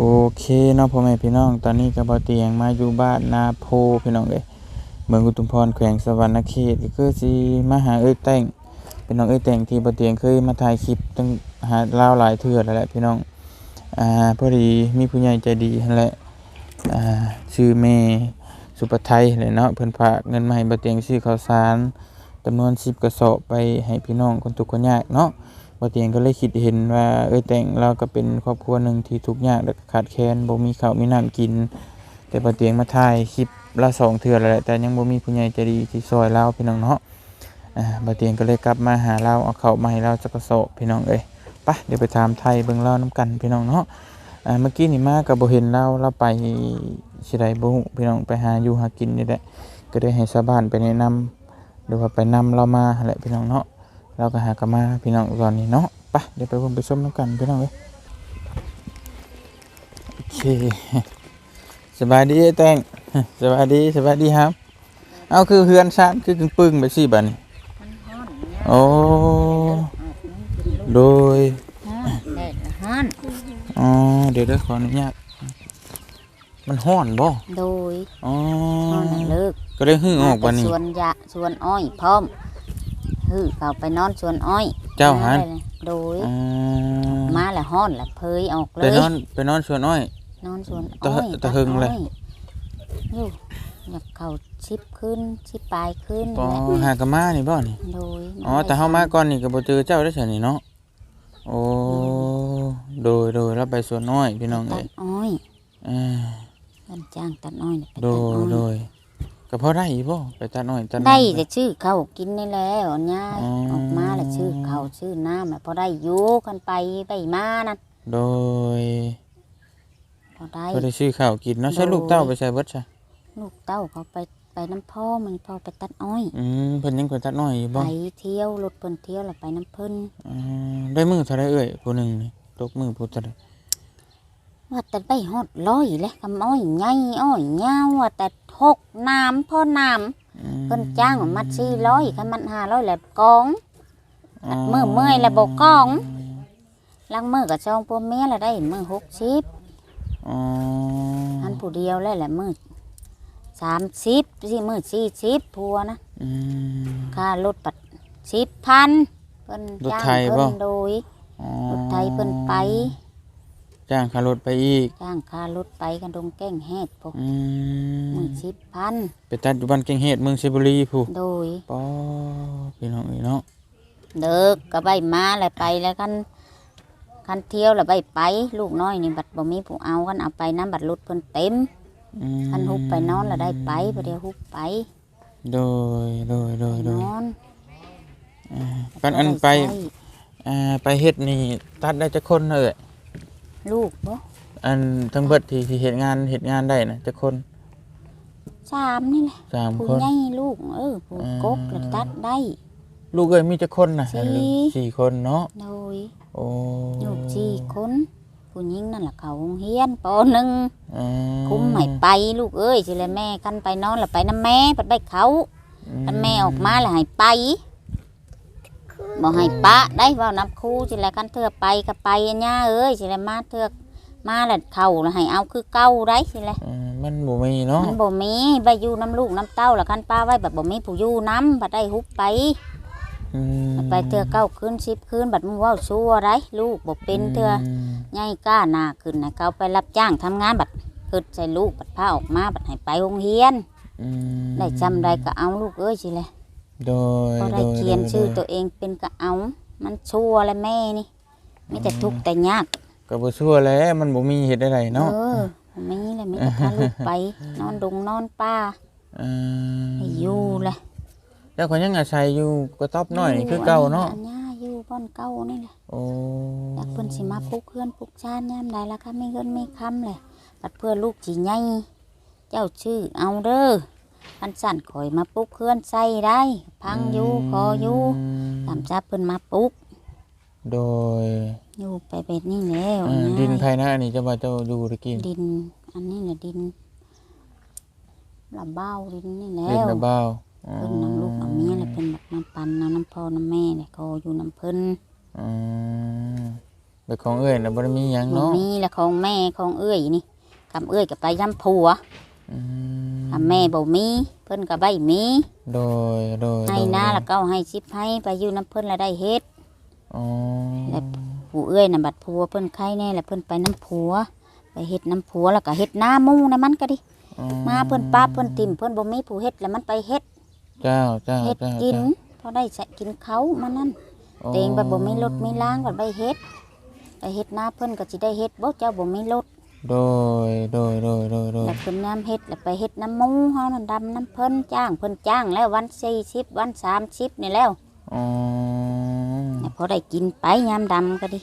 โอเคเนาะพ่อแม่พี่น้อง ตอนนี้ก็บ่เตียงมาอยู่บ้านนาโพพี่น้องเอ้ยเมืองอุทุมพรแขวงสวรรณเขตก็คือสิมาหาเอ้ยแต่งพี่น้องเอ้ยแต่งที่บ่เตียงเคยมาถ่ายคลิปตั้งหาเล่าหลายเทื่อแล้วแหละพี่น้องอ่าพอดีมีผู้ใหญ่ใจดีแหละอ่าชื่อแม่สุปไทยแหละเนาะเพิ่นฝากเงินมาให้บ่เตียงซื้อข้าวสารจำนวน10กระสอบไปให้พี่น้องคนทุกคนยากเนาะ บ่เตียงก็เลยคิดเห็นว่าเอ้ยแต่งเราก็เป็นครอบครัวหนึ่งที่ทุกข์ยากและขาดแคลนบ่มีข้าวมีน้ำกิน แต่บ่เตียงมาถ่ายคลิปละสองเทื่อแล้วแหละแต่ยังบ่มีผู้ใหญ่ใจดีที่ซอยเราพี่น้องเนาะอ่าบ่เตียงก็เลยกลับมาหาเราเอาข้าวมาให้เราจักกระสอบพี่น้องเอ้ยไปเดี๋ยวไปถามไทยเบิ่งเรานํกันพี่น้องเนาะอ่าเมื่อกี้นี่มาก็บ่เห็นเราเราไปสิไดบ่ฮู้พี่น้องไปหาอยู่หากินนี่แหละก็ได้ให้ชาวบ้านไปแนะนำหรือว่าไปนำเรามาแหละพี่น้องเนาะ เราก็หากนมาพี่น้องตอนนี้เนาะไปเดี๋ยวไปเพิ่มไปส้มน้ำกันพี่น้องเลยโอเคสบายดีไอ้แตงสบายดีสบายดีครับ เอาคือเฮือนชานคือกึ่งปึ้งไปสิบัดนี้มันฮ้อนเนี่ยโอ้โดยฮ้อนแดดละฮ้อนอ๋อเดี๋ยวเด้อขออนุญาตมันห้อนบ่โดยอ๋อฮ้อนน่ะเลิกก็ได้หื้อออกบัดนี้สวนยะสวนอ้อยพร้อม ฮือเขาไปนอนสวนอ้อยเจ้าหัน โดยอ๋อมาแล้วฮ้อนแล้วเพยออกเลไปย นอนไปนอนสวนอ้อย นอนสวนตะอ้อยตะหึงเลย ตัดอ้ออยู่อยากเข้าชิปขึ้นชิปปลายขึ้นอ๋อนี่แหละหากนมานี่บ่นี่โดยอ๋อแต่เฮามาก่อนนี่ก็บ่เจอเจ้าได้ใช่นี่เนาะโอ้โดยโดยเราไปสวนน้อยพี่น้องตัเอ้ดยอ้อยอ่าเพิ่นจ้างตัดอ้อยน่ะไปโดตัดยอ้อยโดย ก็พอได้อีบ่ไปตัดน้อยตัดน้อย ได้แต่ชื่อเขากินนี่แหล้วเนี่ยอ๋อ ออกมาแล้วชื่อเขาชื่อน้ำแล้วพอได้อยู่กันไปไปมานั่นโดยพอได้ ก็ได้ซื้อข้าวกินเนาะใช้โดยลูกเต้าไปใส่เบิดซะลูกเต้าเขาไปไปน้ำพ่อมันพ่อไปตัดอ้อยอืมเพิ่นยังไปตัดน้อยอยู่ไปบ่เที่ยวรถเพิ่นเที่ยวแล้วไปน้ำเพิ่นอืมได้มื้อเท่าไดเอ่ยผู้หนึงนี่ตกมื้อผู้เท่าใด ว่าแต่ไปฮอดร้อยเลยคำอ้อยใหญ่อ้อยยาวว่าแต่หกน้ำพ่อน้อืมำเพิ่นจ้างว่ามัดสี่ร้อยคันมันห้าร้อยแล้วกองอ๋อมือเมื่อยแล้วบอกกองลังมือกับช่องพวกเมียแล้วได้มือหกสิบอ๋ออันผู้เดียวแล้วแหละมือสามสิบสี่มือสี่สิบพัวนะอืมค่ารถปัดสิบพันเพิ่นรถจ้างไทยเพิ่บ่นโดยอ๋อรถไทยเพิ่นไป จ้างค่ารถไปอีกจ้างค่ารถไปกันดงแก้งแฮดพวกอืมมือสิบพันไปตัดอยู่บ้านเก่งเฮ็ดเมืองสิบุรีผู้โดยปอพี่น้องเอ้ยเนาะเด็กก็ใบมาแล้วไปแล้วกันคันเที่ยวแล้วใบไป ลูกน้อยนี่บัดบ่มีผู้เอากันเอาไปน้ำบัดรถเพิ่นเต็มอืมคันฮุบไปนอนแล้วได้ไปประเดี๋ยวฮุบไปโดยโดยโดยโดนยอนกันอันไป ใส่อ่าไปเฮ็ดนี่ตัดได้จักคนเอ้ย ลูกบ่อันทั้งเบิดที่ที่เฮ็ดงานเฮ็ดงานได้นะจักคนสามนี่แหละสามผู้คน ใหญ่ลูก เออผู้อืมกกแล้วตัดได้ ลูกเอ้ยมีจักคนน่ะสี่ สี่คนเนาะโดยโอ้ลูกสี่คนผู้หญิงนั่นแหละเขาโรงเฮียนปหนึ่งอืคุ้มให้ไปลูกเอ้ยสิเลยแม่กันไปนอนแล้วไปน้ำแม่ปัดไปเขากันแม่ออกมาแล้วให้ไป บอกให้ปะได้เว่านับครูสิเลยกันเถื่อไปก็ไปอันย่าเอ้ยสิเลยมาเถื่อมาแล้วเขาแล้วให้เอาคือเก่าได้สิเลยอืมมันบ่มีเนาะมันบ่มีใบอยู่น้ำลูกน้ำเต้าแล้วกันป้าไว้แบบบ่มีผู้อยู่น้ำบัดได้ฮุบไป อืมไปเถื่อเก้าคืนสิบคืนบัดมึงเว่าชั่วไรลูกบ่เป็นเถื่อมใหญ่กล้าหน้าขึ้นให้เขาไปรับจ้างทำงานบัดเกิดใส่ลูกบัดพาออกมาบัดให้ไปโรงเรียน อืมได้จำได้ก็เอาลูกเอ้ยสิเลย โดยพอได้โดเขียนโดชื่อโดตัวเองเป็นก็เอา มันชั่วและแม่นี่มีแต่ทุกข์แต่ยากก็บ่ชั่วแหล้วมันบ่มีเฮ็ดได้เนาะเออมีแหละมีแต่พาลูกไป นอนดงนอนป้าอืมให้อยู่แหละแล้วคนยังอาศัยอยู่กระต๊อบน้อยนี่คือเก่าเนาะอัย่าอยู่บ้านเก่านี่แหละโอ้อยากเพิ่นสิมาปลูกเพื่อนปลูกชาติยามใดล่ะคะไม่เงินไม่คำเลยบัดเพื่อลูกจีใหญ่เจ้าชื่อเอาเด้อ พันสั่นข่อยมาปลูกเพื่อนใส่ได้ พังอยู่คออยู่มตามจับเพิ่นมาปลูกโดยอยู่ไปเป็ดนี่แล้วเอ่อนะดินภายในอันนี้จะว่าเจ้าอยู่ตะกี้ดิน อันนี้แหละดินละเบ้าดินนี่แล้ดินวระเบ้าอ๋อเพิ่นน้ำลูกน้ำเมียเลยเพิ่นแบบน้ำปันน้ำน้ำพ่อน้ำแม่เลยเขาอยู่น้ำเพิ่นอืมแต่ของเอ้ยน่ะบ่ได้มีหยังบ่เนาะมีละของแม่ของเอ้ยนี่คำเอ้ยก็ไปย้ำผัว อืมคำแม่บ่มี เพิ่นก็ใบมีโดยโดยให้โดยนาแล้วก็เอาให้ชิบให้ไปอยู่น้ำเพิ่นแล้วได้เฮ็ด อ๋อและผู้เอ้ยน่ะบัดผัวเพิ่นไข้แน่แล้วเพิ่นไปน้ำผัว ไปเฮ็ดน้ำผัวแล้วก็เฮ็ดหน้าหมู่นะมันก็ดิอ๋อมาเพิ่นป้าเพิ่นติ่มเพิ่นบ่มีผู้เฮ็ดแล้วมันไปเฮ็ดเจ้าเจ้าเฮ็ดเจ้ากินเจ้าพอได้ใช้กินเขามันนั่นอ๋อเตงบัดบ่มีรถมีล้างบัดไปเฮ็ดไปเฮ็ดหน้าเพิ่นก็สิได้เฮ็ดบ่เจ้าบ่มีรถ โดยโดยโดยโดยโดยแล้วเพิ่นยามเฮ็ดแล้วไปเฮ็ดน้ำหมูเฮานั่นดำน้ำเพิ่นจ้างเพิ่นจ้างแล้ววัน40วัน30นี่แล้วอ๋อแล้วพอได้กินไปยามดำก็ดิ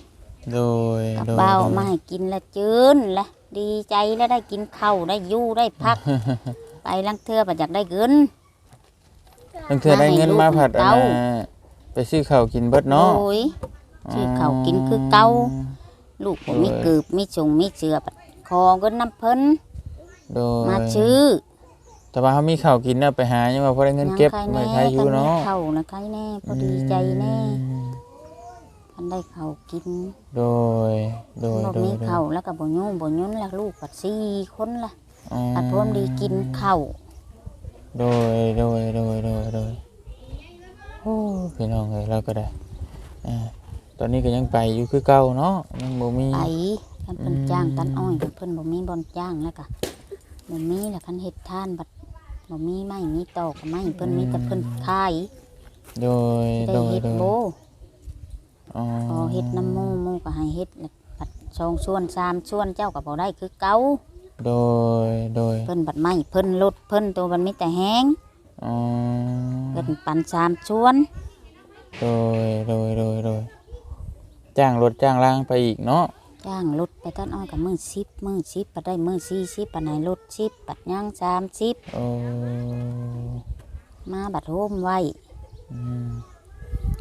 โดยกับโดยเบาโดยมาให้กินและจืนและดีใจแล้วได้กินข้าวได้อยู่ได้พัก ไปลังเทื่อบ่อยากได้เงินตั้งเทื่อได้เงินมาผัดอันเต้าน่ะไปซื้อข้าวกินเบิดเนาะโอ้ยซื้อข้าวกินคือเก่าลูกบ่มีเกือบมีจงมีเสือบัด คอเงินน้ำเพิ่นโดยมาชื่อแต่ว่าเขามีข้าวกินน่ะไปหายังว่าพอได้เงินเก็บยังไม่ใครใครอยู่แน่เนาะกันมีข้าวนะใครแน่พอดีใจแน่คันได้ข้าวกิน โดย โดยบ่โดมียโดยข้าวแล้วก็บ่ยุ่งบ่ยุ่นละลูกปัดสี่คนละอ๋อปัดพร้อมดีกินข้าวโดยโดยโดยโดยโดยโอ้พี่น้องเลยเราก็ได้อ่าตอนนี้ก็ยังไปอยู่คือเก่าเนาะยังบ่มีไปคั นเพิ่นอืมจ้างตันอ้อยเพิ่นบ่มีบ่อนจ้างแล้วก็บ่มีแล้วคันเฮ็ดทานบัดบ่มีไม้มีตอกก็ไม้เพิ่นมีแต่เพิ่นขายโดยได้โดยเฮ็ดโดยโบอ๋อพอเฮ็ดน้ำหมูหมูก็ให้เฮ็ดแล้วบัดสองส่วนสามส่วนเจ้าก็บ่ได้คือเก่าโดยโดยเพิ่นบัดไม้เพิ่นลดเพิ่นตัวมันมีแต่แห้งอ๋อเพิ่นปันสามส่วนโดยโดยโดยโดยจ้างรถจ้างล่างไปอีกเนาะ จ้างลดไปตันอ้อยกับมือ10มือ10บัดได้มือ40ปันไหนลด10บัดย่าง30โอ้มาบัดโฮมไว้อืม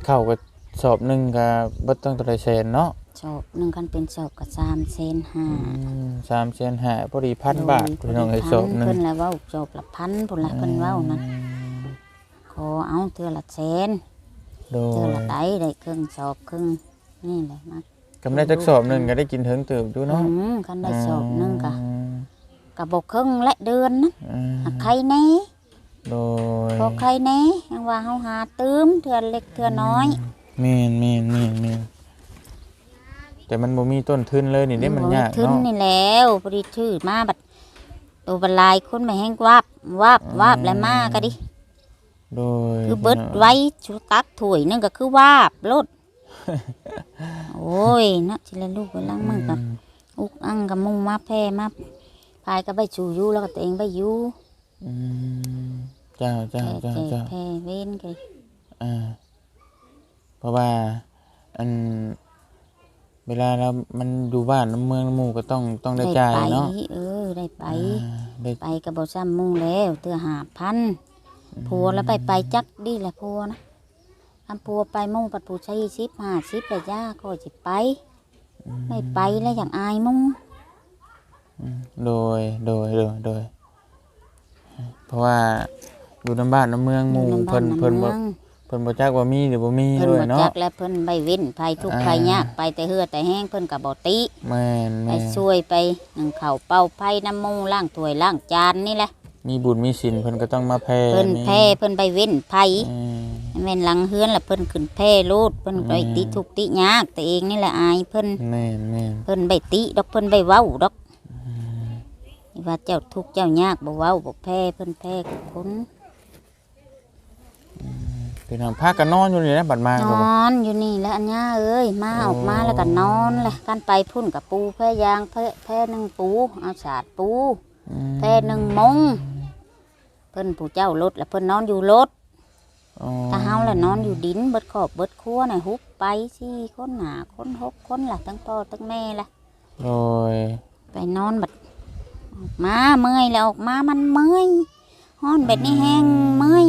เข้ากับสอบหนึ่งกับบัตต้องตระเชนเนาะชอบหนึ่งคันเป็นชอบกับ3เซนห้าสามเชนหาพอดีพันบาทพี่น้องไอ้สอบหนึ่งเพิ่นละเว้าจบละพันพุ่นละเพิ่นเว้านั่นขอเอาเทื่อละแสนโดเทื่อยละไดได้ครึ่งสอบครึ่งนี่แหละมากำได้จักสอบหนึ่งก็ได้กินเถิงตื่นดูเนาะอืมคันได้สอบหนึงก็อืมก็บ่ครึ่งและเดือนนะอืมหักใครแน่โดยพอใครแน่ยังว่าเฮาหาตื้มเทื่อเล็กเทื่อน้อยเมนเมนเมนเมนแต่มันบ่มีต้นทุนเลยนี่ได้มันบ่ยากทึนเนาะนี่แล้วพอดีชื่อมาบัดตัวบันลายคนมาแห้งวาบวาบวาบแล้วมาก็ดิโดยคือเบิดไว้ชูตักถ้วยนึงก็คือวาบโลด โอ้ยเนาะสิเลยลูกไปล้างมือกับอุกอังกับมุงมาแพ่มาพายก็ไปชูอยู่แล้วก็ตัวเองไปอยู่อืมเจ้าเจ้าแพ่เจ้าแพ่เจ้าแพ่เว้นกันอ่าเพราะว่าอันเวลาเรามันอยู่บ้านน้ำเมืองน้ำหมู่ก็ต้องต้องได้จ่ายไปเนาะเออได้ไปอ่าได้ไปกับบซ้ำมุงแล้วเตือหาพันผัวแล้วไปไปจักดีแหละผัวนะ ทำผัวไปมุ่งปัดผู้ใช้สิบห้าสิบแต่ย่าก็จะไป ไม่ไปแล้วอย่างอายมุ่งโดยโดยโดยโดย เพราะว่าอยู่น้ำบ้านน้ำเมืองหมู่อยู่ำบ้าเพิ่นำเพิ่นบ่มืองเพิ่นบ่จักว่ามีหรือบ่มีเพิ่นด้วยบ่เนาะจักแล้วเพิ่นใบเว้นภัยทุกข์อ่าภัยยากไปแต่เหือแต่แห้งเพิ่นกับบ่ติแม่นไปแม่นช่วยไปหนึ่งข้าวเป่าไผ่น้ำมูล้างถ้วยล้างจานนี่แหละ มีบุญมีศีลเพิ่นก็ต้องมาแผ่เพิ่นนี่แพ้เพิ่นใบเว้นภัยอืมแม่นหลังเฮือนแล้วเพิ่นขึ้นแพ้โลดเพิ่นไปอืมติทุกข์ติยากแต่เองนี่แหละอายเพิ่น แม่นแม่นเพิ่นใบติดอกเพิ่นใบเว้าดอกว่าเจ้าทุกข์เจ้ายากบ่เว้าบ่แพ้เพิ่นแพ้กับคนพี่น้องพากันนอนอยู่นี่นะบัดมานก็บ่อนอยู่นี่แหละอันย่าเอ้ยมาโอ้ออกมาแล้วก็นอนแหละกันไปพุ่นกับปูแพ้ยางแพ้แพ้หนึ่งปูเอาสาดปูอืมแพ้หนึ่งมง เพิ่นผู้เจ้ารถแล้วเพิ่นนอนอยู่รถอ๋อถ้าเฮาละนอนอยู่ดินเบิดขอบเบิดครัวน่ะฮุบไปสี่คนหาคนหกคนล่ะทั้งพ่อทั้งแม่ล่ะ โดยไปนอนบัดออกมาเมื่อยแล้วออกมามันเมื่อยฮ้อนแบบนี้แห้งเมื่อย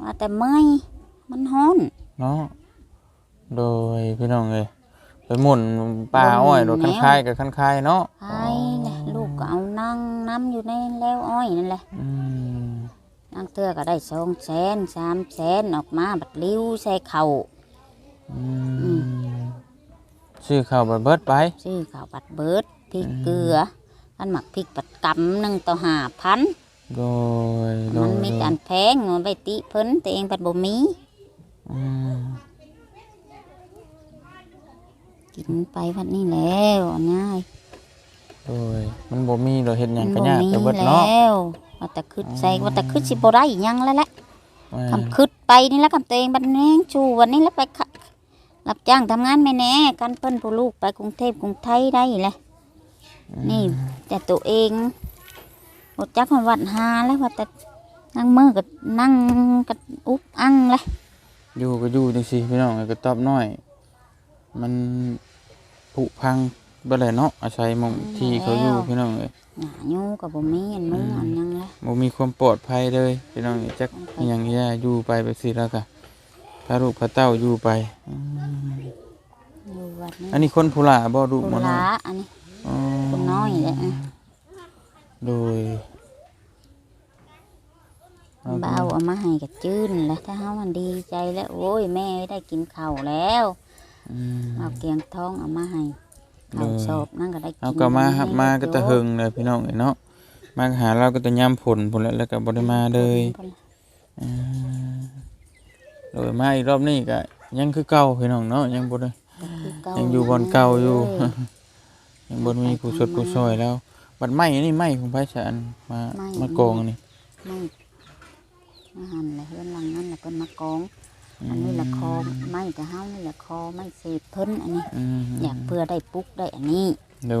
ว่าแต่เมื่อยมันฮ้อนเนาะโดยพี่น้องเอ้ยไปหมุนป่าบ่หมุนอ้อยรถคันแนวคายกับคันคายเนาะไอ้แหละลูกก็เอานั่งน้ำอยู่ในแล้วอ้อยนั่นแหละอืม นั่งเตือก็ได้สองแสนสามแสนออกมาบัดลิ้วใส่เข่าอือืมชื่อข้าวบัดเบิดไปซื้อข้าวปัดเบิดพริกอืมเกลืออันหมักพริกปัดกำหนึ่งต่อห้าพันโดยโดมัยนมีโดกายรแพงมันไปติเพิ่นแต่เองปัดบ่มีอืมกินไปวันนี้แล้วง่ายโดยมันบ่มีดอกเฮ็ดหยังมัก็บ่ยากมีไปเบิดเนาะแล้ วว่าแต่คืดใส่ว่าแต่คืดสิบ่ได้หยังแล้วแหละแม่นคำคืดไปนี่แหละคำตัวเองบัดนี้ชูวันนี้แล้วไปขะรับจ้างทำงานแม่แน่กันเปิ้นผู้ลูกไปกรุงเทพกรุงไทยได้แหละนี่ แต่ตัวเองหมดจักมันวัดหาแล้วว่าแต่นั่งมือกับนั่งกับอุบอังเลยอยู่ก็อยู่จังซี่พี่น้องก็ตอบน้อย มันผุพัง บ่ได้เนาะอาศัยหมองที่เขาอยู่พี่น้องเอ้ยหนาอยู่กับบ่มีอันมุ้งอันหยังเลยบ่มีความปลอดภัยเลยพี่น้องเอ้ยจักอิหยังแย่อยู่ไปไปสิแล้วก็พาลูกพาเต้าอยู่ไปอืมอยู่วัดนี้อันนี้คนผู้หลาบ่ลูกคุบ่ณเนาะล้าอันนี้อ๋อคนน้อยแหละอะโดยเบาเอามาให้กับจื้นแล้วถ้าเฮามันดีใจแล้วโอ้ยแม่ได้กินข้าวแล้วอืมเอาเกียงทองเอามาให้ เอข้าวอชอบนั่นก็ได้กินเอาก็มาครับให้มาได้ก็ตะหึงเลยพี่น้องเอ้ยเนาะมาหาเราก็ตะย่ำผลผลแล้วแล้วก็บ่ได้มาเลยอ่าโดยมาอีกรอบนี้ก็ยังคือเก่าพี่น้องเนาะยังบ่ได้คือเก่ายังอยู่บอนเก่าอยู่เอ้ยยังบ่มีผู้ชดผู้ซอยแล้วบัดไม้อันนี้ไม้ของไผสานมาไม้มากองอันนี่ไม่มาหันเลยเพื่อนหลังนั่นแหละเพิ่นมากอง อันนี้ละคอไม้กับเฮานี่ละคอไม้เศษเพิ่นอันนี้อืมอยากเพื่อได้ปุกได้อันนี้ โด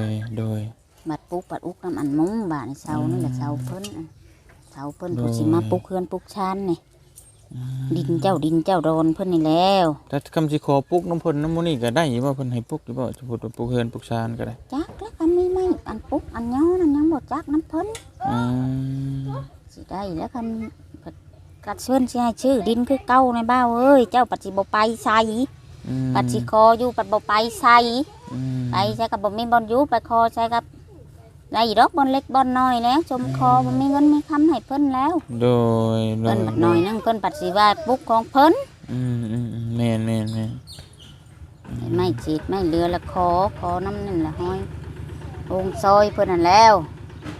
ยโดยบัดปุกบัดอุกน้ำอันมุ้งบาดนี่เสานี่แหละเสาเพิ่นอันเสาเพิ่นผู้สิมาปุกเฮือนปุกชานนี่ดินเจ้าดินเจ้าโดนเพิ่นนี่แล้วถ้าคำสิขอปลุกน้ำเพิ่นน้ำมูนี่ก็ได้อยู่บ่เพิ่นให้ปลุกอยู่บ่จะพูดว่าปลุกเฮือนปลุกชานก็ได้จักแล้วก็มีไม้อันปุกอันย้อนั่นยังบ่จักน้ำเพิ่นอืมสิได้แล้วคัน กัดเชิญสิให้ชื่อดินคือเก่าในบ้าวเอ้ยเจ้าปัดสิบ่ไปใส่อืมปัดสิคออยู่ปัดบ่ไปใส่อืมไปใช้กับบ่มีบอลอยู่ไปคอใช้กับได้ดอกบอลเล็กบอลน้อยแล้วชมคอบ่มีเงินมีคำให้เพิ่นแล้วโดยโดเพิ่ยนบัดน้อยนึงเพิ่นปัดสิว่าปุกของเพิ่นอืมอืมอืมแม่นแม่นแม่นไม่จีดไม่เรือละคอคอน้ำนั่นละห้อยองค์ซอยเพิ่นนั่นแล้ว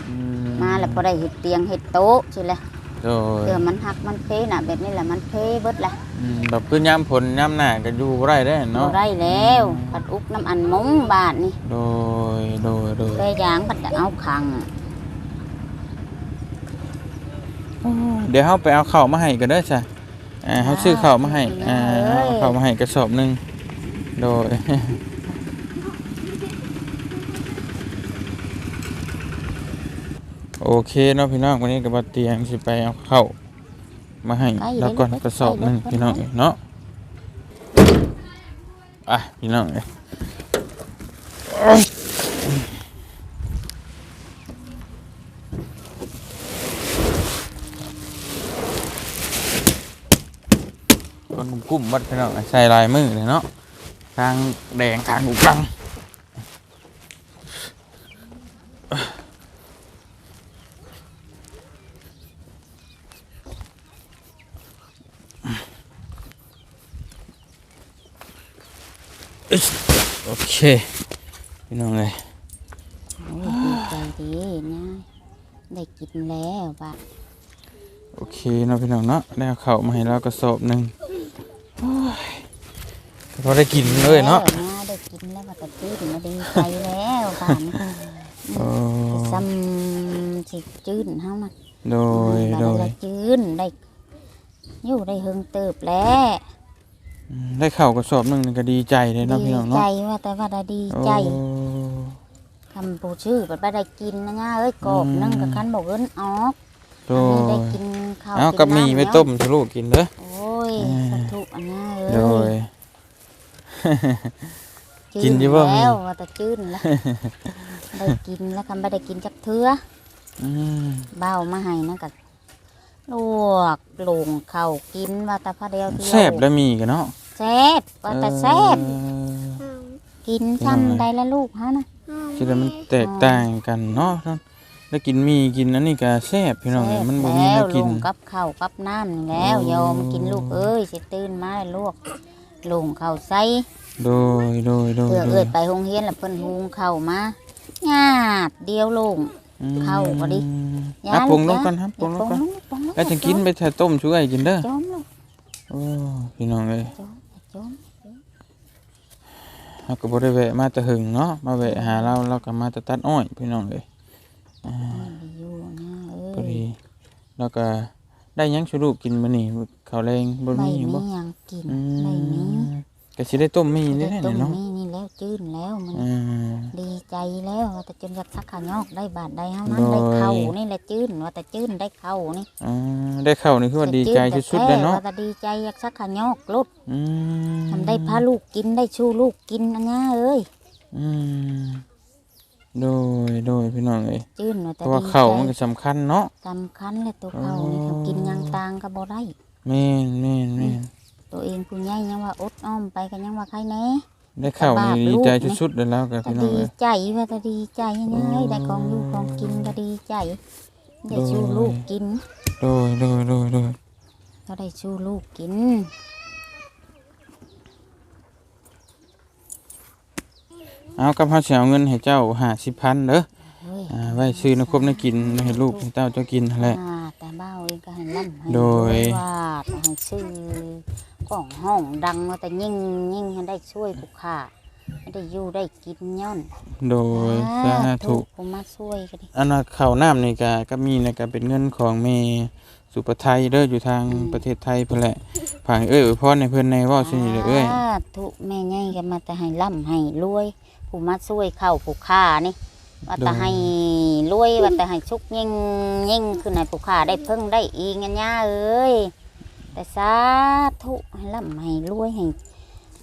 อืมาแล้วพอได้เห็ดเตียงเห็ดโต๊ะสิแหละ โดยเพื่อมันหักมันเพน่ะ แบบนี้แหละมันเพเบิดละอืมแบบคือยามผลยามหน้าก็อยู่บ่ได้เด้บ่เนาะ ได้แล้วปัดอุกน้ำอันมุ้งบาทนี่โดยโดยโดยแกยางปัดจะเอาขังเดี๋ยวเฮาไปเอาข้าวมาให้กันเด้อจ้ะอ่าเฮาซื้อข้าวมาให้ อ่าเอาข้าวมาให้กระสอบหนึงโดย โอเคเนาะพี่น้องวันนี้ก็บ่เตียงสิไปเอาข้าวมาให้แล้วก่อนกระสอบหนึงพี่น้องเอ้ยเนาะอะพี่น้องเอ้ยคนกลุ่มบัดพี่น้องใส่ลายมือเลยเนาะทางแดงทางอุกัง โอเคพี่น้องเลยโอ้ยดีใจดีนะได้กินแล้วบาทโอเคเนาะพี่น้องเนาะได้เอาข้าวมาให้เรากระสอบหนึ่งโอ้ยก็พอได้กินเลยเนาะแล้วได้กินแล้วว่าแต่ตื้นมาดีใจแล้วบาทนี่โอ้ซ้ำสิจื้นเฮานะโดยโดย ได้จื้นได้อยู่ได้เฮิงเติบแล้วอืม ได้ข้าวกระสอบหนึ่งนี่ก็ดีใจเลยเนาะพี่น้องดีเนาะใจว่าแต่ว่าได้ดีใจโอ้คำปูชื่อบัดบ่ได้กินนะย่าเอ้ยกบอืมนึ่งกับคันบอกเอิ้นออกโดอันนี้ได้ยกินข้าวเอากินกับมีน้ำไม่แล้วต้มทะลุกินเด้อ โอ้ยอ่า สาธุอันนี้เอ้ยโดยจื้กินอยู่บ่แล้วว่าแต่จื้นแล้วได้กินแล้วคำบ่ได้กินจักเทื่ออืมเบ้ามาให้นะกับ ลวกลงข้าวกินว่าแต่พระเดียวเดียวแซ่บแล้วมีกันเนาะแซ่บว่าแต่แซ่บเออกินเป็นยังไงซ้ำได้ละลูกฮะนะคิดว่ามันแตกต่างกันเนาะได้กินมีกินอันนี้ก็แซ่บพี่น้องเอ้ยมันบ่มีแล้แนววกินลงกับข้าวกับน้ำนี่แล้วอ๋อโยมกินลูกเอ้ยสิตื่นมาแล้วลวกลงข้าวใส่ โดยโดยโดยเพื่อโดเอ้ยยไปโรงเรียนแล้วเพิ่นหุงข้าวมาญาติเดียวลง เข้าบ่ดิอะปรุงลงก่อนครับปรุงลงก่อน ปรุงลงแล้วจะกินไปถ้าต้มช่วยกินเด้อจมลูกโอ้พี่น้องเอ้ยจมจมเฮาก็บ่ได้แวะมาแต่หึงเนาะมาแวะหาเราเราก็มาแต่ตัดอ้อยพี่น้องเอ้ยไม่ได้อยู่นะเอ้พอยดีแล้วก็ได้หยังชูลูกกินมื้อนี้ข้าวแรงบ่ไม่มีมีบ่หยังกินอืไม่มีม ก็สิได้ต้มมีนี่ได้แหละต้มเนาะนี่นี่แล้วจื้นแล้วมันอืมดีใจแล้วว่าแต่จนอยากสักขายอกได้บาทได้เฮานั้นโดยได้เข้านี่แหละจื้นว่าแต่จื้นได้เข้านี่อ่าได้ข้าวนี่คือว่าดีใจสุดๆเลยเนาะว่าแต่ดีใจอยากสักขายอกลุดอืมทำได้พาลูกกินได้ชูลูกกินอันเนี้ยเอ้ยอืมโดยโดยพี่น้องเอ้ยจื้นว่าเพแต่ราะว่าดีข้าวใจมันก็สำคัญเนาะ สำคัญเลยตัวเขานี่อ๋อเขากินหยังตางก็บ่ได้ แม่นแม่นแม่น ตัวเองผู้ใหญ่ยังว่าอดอ้อมไปกันยังว่าใครแหน่ได้ข้าวนี่บาปดีลูกใจนี่สุดๆเลยแล้วกับก็พี่น้องดีเอ้ยใจว่าแต่ดีใจยังไงอ๋อได้ของอยู่ของกินก็ดีใจได้โดยชูลูกกินโดยโดยโดยโดยก็ได้ชูลูกกินเอากับเฮาสิเอาเงินให้เจ้า50,000เด้อเฮ้ยอ่าไว้ซื้อน้ำครบน้ำกินให้ลูกให้เต้าเจ้ากินนั่นแหละอ่าแต่เบ้าเองก็ให้ล่ำให้โดยว่าให้ซื้อ กล่องห้องดังว่าแต่ยิ่งยิ่งให้ได้ช่วยผู้ค้าให้ได้อยู่ได้กินย่อนโดยสาธุผมมาช่วยก็ดีอันว่าข้าวน้ำนี่ก็ก็มีนะก็เป็นเงินของแม่สุปไทยเด้ออยู่ทางประเทศไทยเพิ่นแหละฝากเอ้ยอวยพรให้เพิ่นในเว้าซื่อนี้เด้อเอ้ยสาธุแม่ใหญ่ก็มาแต่ให้ล่ำให้รวยผู้มาช่วยเข้าผู้ค้านี่ว่าแต่ให้รวยว่าแต่ให้ชุกยิ่งยิ่งขึ้นให้ผู้ค้าได้เพิ่งได้อีกเงี้ยย่าเอ้ย แต่สาธุให้ล่ำให้รวยให้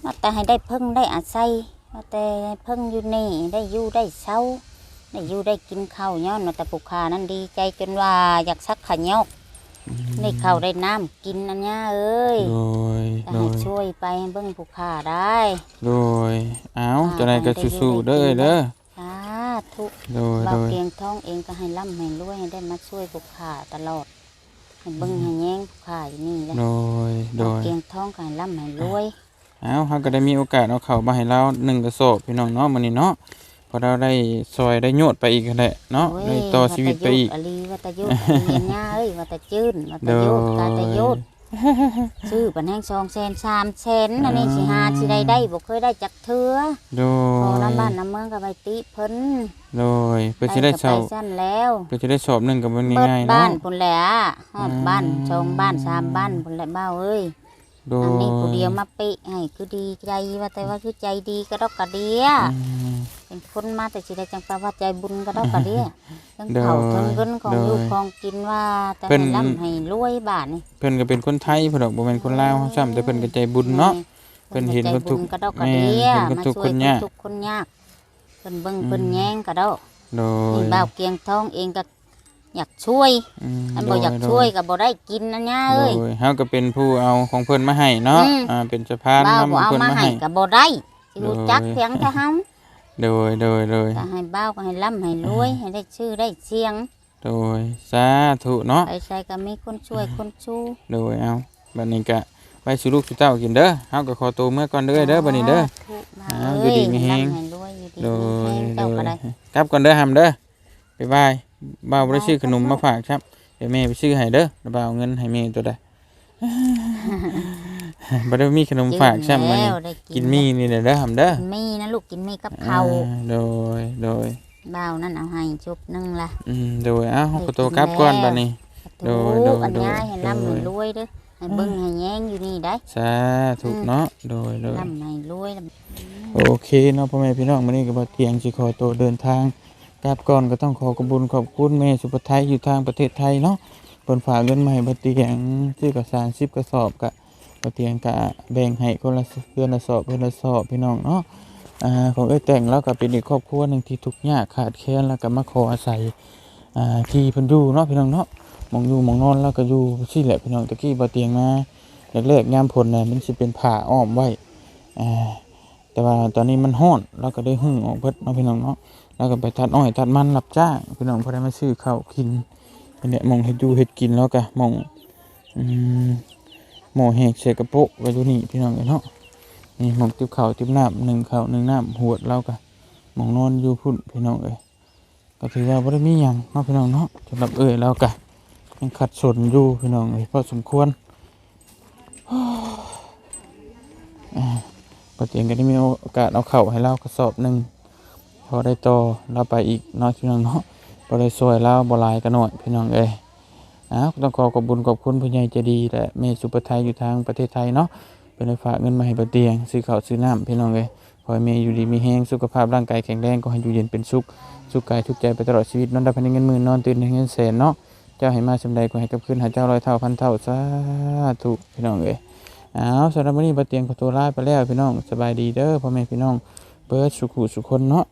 ว่าแต่ให้ได้เพิ่งได้อาศัยว่าแต่เพิ่งอยู่นี่ได้อยู่ได้เช้าได้อยู่ได้กินข้าวย้อนว่าแต่ผู้ค้านั้นดีใจจนว่าอยากซักขะยอกได้ข้าวได้น้ำกินอันเนี้ยเอ้ยโดยจะโดให้ยช่วยไปให้เบิ่งผู้ค้าได้โดยเอาจะได้ก็สู้ๆเด้อเอ้ยเด้อสาธุ โดยเราโดยเพียงท้องเองก็ให้ร่ำให้รวยให้ได้มาช่วยผู้ค้าตลอด ให้เบิ่งให้แย่งผู้ค้าอยู่นี่แหละโดยโดเรายเพียงท้องก็ให้ร่ำให้รวยเอาเฮาก็ได้มีโอกาสเอาข้าวมาให้เราหนึ่งกระสอบพี่น้องเนาะมื้อนี้เนาะพอเราได้ซอยได้โยดไปอีกนั่นแหละเนาะโอ้ยได้ต่อชีวิตไปอีกวัตยุทธ์อลีวัตยุทธ์อลีง่าเอ้ยวัตจื้นวัตโดยุทธ์กาตยยุทธ์ ชื่อปันแห้งสองแสนสามแสนอันนี้สิหาสิได้ได้บ่เคยได้จักเทือโดพอยน้ำบ้านน้ำเมืองกับไปติเพิ่นโดยเพื่อจะได้ก็เช่าไปสั้นแล้วเพื่อจะได้สอบหนึ่งกับมันเบิดง่ายๆบ้าเนาะนพุ่นแหละฮอดอืมบ้านสองบ้านสามบ้านพุ่นแหละเบ้าเอ้ย โดยอันนี้ผู้เดียวมาเปะให้คือดีใจว่าแต่ว่าคือใจดีก็ดอกกระเดียอืม เป็นคนมาแต่สิได้จังแปลว่าใจบุญก็ดอกกระเดียทั้งโดยเขาทั้งเงินของโดยลูกของกินว่าแต่เพิ่นให้ร่ำให้รวยบาทนี่เพิ่นก็เป็นคนไทยเพิ่นดอกบ่แม่นคนลาวซ้ำแต่เพิ่นก็ใจบุญเนาะ เพิ่นเห็นคนทุกข์ใจบุญก็ดอกกระเดียแม่เห็นคนมาทุกข์ช่วยคนคนยาก ทุกข์คนยากเพิ่นเบิ่งเพิ่นแย่งก็ดอก โดย นี่บ่าวเกียงทองเองก็ อยากช่วยมอันบ่อยากโดช่วยก็บ่ได้กินนะย่าโดเอ้ยยเฮาก็เป็นผู้เอาของเพิ่นมาให้เนาะอืม อ่าเป็นสะพานบ่าวนำบ่เอาเพิ่นมามาให้ ให้ก็บ่ได้สิรู้จักโดย เพียงแต่เฮาโดยโดยโดยก็ให้บ่าวก็ให้ร่ำให้รวยให้ได้ชื่อได้เสียงโดยสาธุเนาะ ไปใส่ก็มีคนช่วยคนชู้ โดยเอาบัดนี้ก็ไปสู่ลูกสู่เต้ากินเด้อเฮาก็ขอตัวเมื่อก่อนเด้อเด้อบัดนี้เด้อถูกมาอ้าวเอ้ยอยู่ดีมีแฮง ร่ำให้รวยอยู่ดีโดมียแฮงโดเจ้ายก็ได้ กลับก่อนเด้อหำเด้อบ๊ายบาย บ่าวบ่ได้ซื้อขนมมาฝากครับเดี๋ยวแม่ไปซื้อให้เด้อแล้วบ่าวเอาเงินให้แม่ตัวใดบ่ได้มีขนมฝากใช่ไหมแล้วได้กินมีนี่แหละเด้อหำเด้อกินมีนะลูกกินมีกับข้าวอ่าโดยโดยบ่าวนั่นเอาให้จุบหนึงล่ะ อืมโดยเอ้าขอตัวกลับก่อนบัดนี้ โดยโดถูยกอันยายโดยให้ร่ำให้รวยเด้อให้เบิ่งให้แย้งอยู่นี่ได้สาธุเนาะโดยโดย ร่ำให้รวย โอเคเนาะพ่อแม่พี่น้องมื้อนี้ก็บ่เตียงสิขอตัวเดินทาง กลับก่อนก็ต้องขอขอบคุญขอบคุณแม่สุภไทยอยู่ทางประเทศไทยเนาะเพิ่นฝากเงินมาให้บ่เตียงซื้อกระสาน10กระสอบก็บ่เตียงก็แบ่งให้คนละเพื่อนละสอบเพื่อนละสอบพี่น้องเนาะอ่าของเอ้แต่งแล้วก็เป็นอีกครอบครัวหนึ่งที่ทุกข์ยากขาดแคลนแล้วก็มาขออาศัยอ่าที่เพิ่นอยู่เนาะพี่น้องเนาะมองอยู่มองนอนแล้วก็อยู่ซี่แหละพี่น้องตะกี้บ่เตียงมาแรกๆยามฝนน่ะมันสิเป็นผ้าอ้อมไว้อ่าแต่ว่าตอนนี้มันห้อนเราก็ได้หึ่งออกเบิดเนาะพี่น้องเนาะ แล้วก็ไปตัดอ้อยตัดมันรับจ้างพี่น้องพอได้มาซื้อข้าวกินอันเนี้ยมองเฮ็ดอยู่เฮ็ดกินแล้วก็มองหม้อแหกใส่กระโปะไว้อยู่นี่พี่น้องเนาะนี่มองติบข้าวติบน้ำหนึ่งข้าวหนึ่งน้ำหวดเรากะมองนอนอยู่พุ่นพี่น้องเอ้ยก็ถือว่าบ่ได้มีหยังเนาะพี่น้องเนาะสำหรับเอ้ยเรากะยังขัดสนอยู่พี่น้องเอ้ยพอสมควรอ่าปเตียงก็ได้มีโอกาสเอาเข่าให้เรากระสอบหนึ่ง พอได้ต่อเราไปอีกน้อยพี่น้องเนาะพอได้ซอยเราบ่หลายกันหน่อยพี่น้องเอ้ยอ้าวต้องขอขอบคุญขอบคุณผู้ใหญ่ใจดีและเมสุปไทยอยู่ทางประเทศไทยเนาะเป็นฝากเงินมาให้ปเตียงซื้อข้าวซื้อน้ำพี่น้องเอ้ยขอให้เมย์อยู่ดีมีแห้งสุขภาพร่างกายแข็งแรงก็ให้อยู่เย็นเป็นสุขสุขกายทุกใจไปตลอดชีวิตนอนได้พันเงินหมื่นนอนตื่นได้เงินแสนเนาะเจ้าให้มาสำใดก็ให้กับคืนหาเจ้าร้อยเท่าพันเท่าสาธุพี่น้องเอ้ยอ้าวสำหรับวันนี้ปะเตียงขอตัวลาไปแล้วพี่น้องสบายดีเด้อพ่อแม่พี่น้องเบิร์ดสุขุสุคนเนาะ